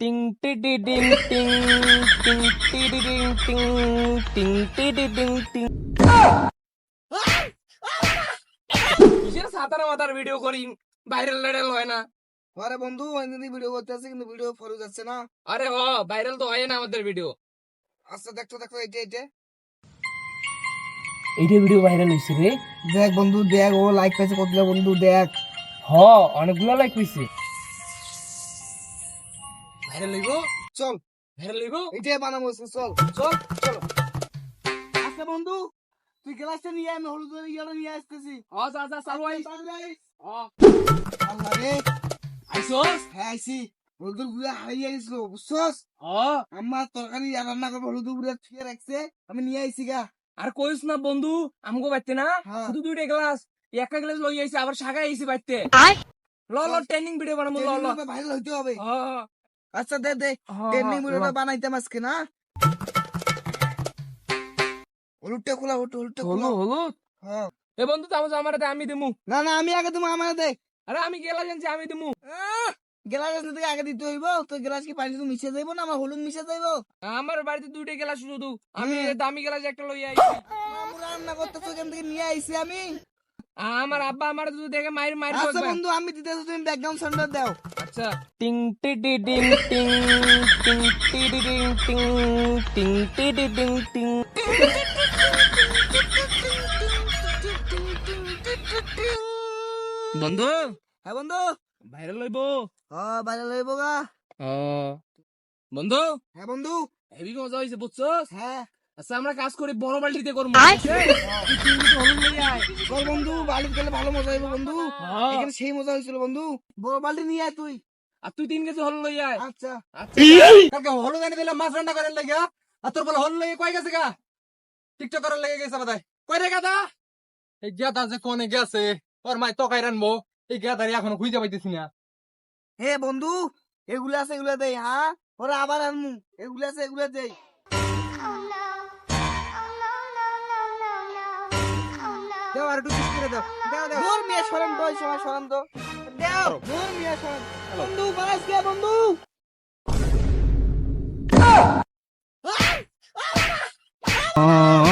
টিং টিডি ডিং টিং টিং টিডি ডিং টিং টিং টিডি ডিং টিং কিসের সাতারা মাতার ভিডিও করি? ভাইরাল লেডেল হয় না। আরে বন্ধু অনেকদিন ভিডিও করতে আছে কিন্তু ভিডিও ফলো যাচ্ছে না। আরে হ ভাইরাল তো হয় না আমাদের ভিডিও আচ্ছা দেখতো দেখতো এইটা এইটা এইটা ভিডিও ভাইরাল হয়েছে রে। দেখ বন্ধু দেখ ও লাইক পাইছে কতগুলো বন্ধু দেখ। হ অনেকগুলো লাইক হয়েছে চল। বানাবো চল। চল চলো। আচ্ছা বন্ধু তুই গ্লাসটা নিয়ে আমি হলুদ ইয়াটা নিয়ে আসতেছি। হ যা যা চালু আইস তাড়াতাড়ি আইস। হ আল্লাহ রে আইসোস? হ্যাঁ আইসি। হলুদের গুঁড়া হারিয়ে গেছিল বুঝছস? হ আমার তরকারি আর রান্না করব হলুদের গুঁড়া ছুঁয়ে রাখছে আমি নিয়ে আইসি গা। আর কইস না বন্ধু আমগো বাইতে না হ্যাঁ। শুধু দুইটা গ্লাস একটা গ্লাস লই আইছে আবার শাখা আইছে বাইতে ল ল ট্রেনিং ভিডিও বানাবো ল ল। ভাইরাল হইতে হবে। আচ্ছা দে দে। ভিডিওটা ল। বানাইতাম আজকে না? হলুদটা খোলা হলুদ হলুদটা হলুদ খোলা। হলুদ হ্যাঁ। এ বন্ধু তামজ আমার আমি দিমু। না না আমি আগে তুমি আমার দে। আরে আমি গেলা জানছি আমি দিমু। গ্লাস থেকে আগে দিতে হইব। তো গ্লাস কি পানি শুধু মিশে যাইব না? আমার হলুদ মিশে যাইব? আমার বাড়িতে দুইটা গেলাস শুধু। আমি হুম। দামি গেলাস একটা লই আইছি। রান্না করতেছো এখান থেকে নিয়ে আইছি আমি। আমার আব্বা আমার যদি দেখে মাইর মাইর আচ্ছা বন্ধু আমি দিতেছি তুমি ব্যাকগ্রাউন্ড সাউন্ড দাও। আচ্ছা। টিং টিডি ডিং টিং টিং টিডি ডিং টিং টিং টিডি ডিং টিং। বন্ধু? হ্যাঁ বন্ধু? ভাইরাল লইব। হ্যাঁ বাইরে লইব গা। বন্ধু? হ্যাঁ বন্ধু। হেভি মজা হইছে বুঝছস? হ্যাঁ। আচ্ছা আমরা কাজ করি বড় বালতিতে করব লই বন্ধু গেলে ভালো মজা হইব বন্ধু। হ্যাঁ। এখানে সেই মজা হয়েছিল বন্ধু। বড় বালতি নিয়ে আয় তুই। আর তুই তিন কেজি হলুদ লই আয়। আচ্ছা। আচ্ছা কালকে এনে দিলাম মাছ রান্না করার লাগে। আর তোর বলে হলুদ লেগে কই গেছে গা? টিকটক করার লেগে গেছে বাদাই কই রে গাদা? এই গাদা যে কোনে গেছে ওর মাই তকাই রানবো। এই গাদারি এখনও খুঁজে পাইতেছি না। হে বন্ধু এগুলা আছে এগুলা দেই হ্যাঁ? ওরা আবার আনমু। এগুলা আছে এগুলা দেই দাও আর একটু পিস করে দাও। দাও দাও। দূর মিয়া তো ওই সময় সরেন তো। দাও দূর মিয়া সরেন। বন্ধু বারাস কে বন্ধু। আ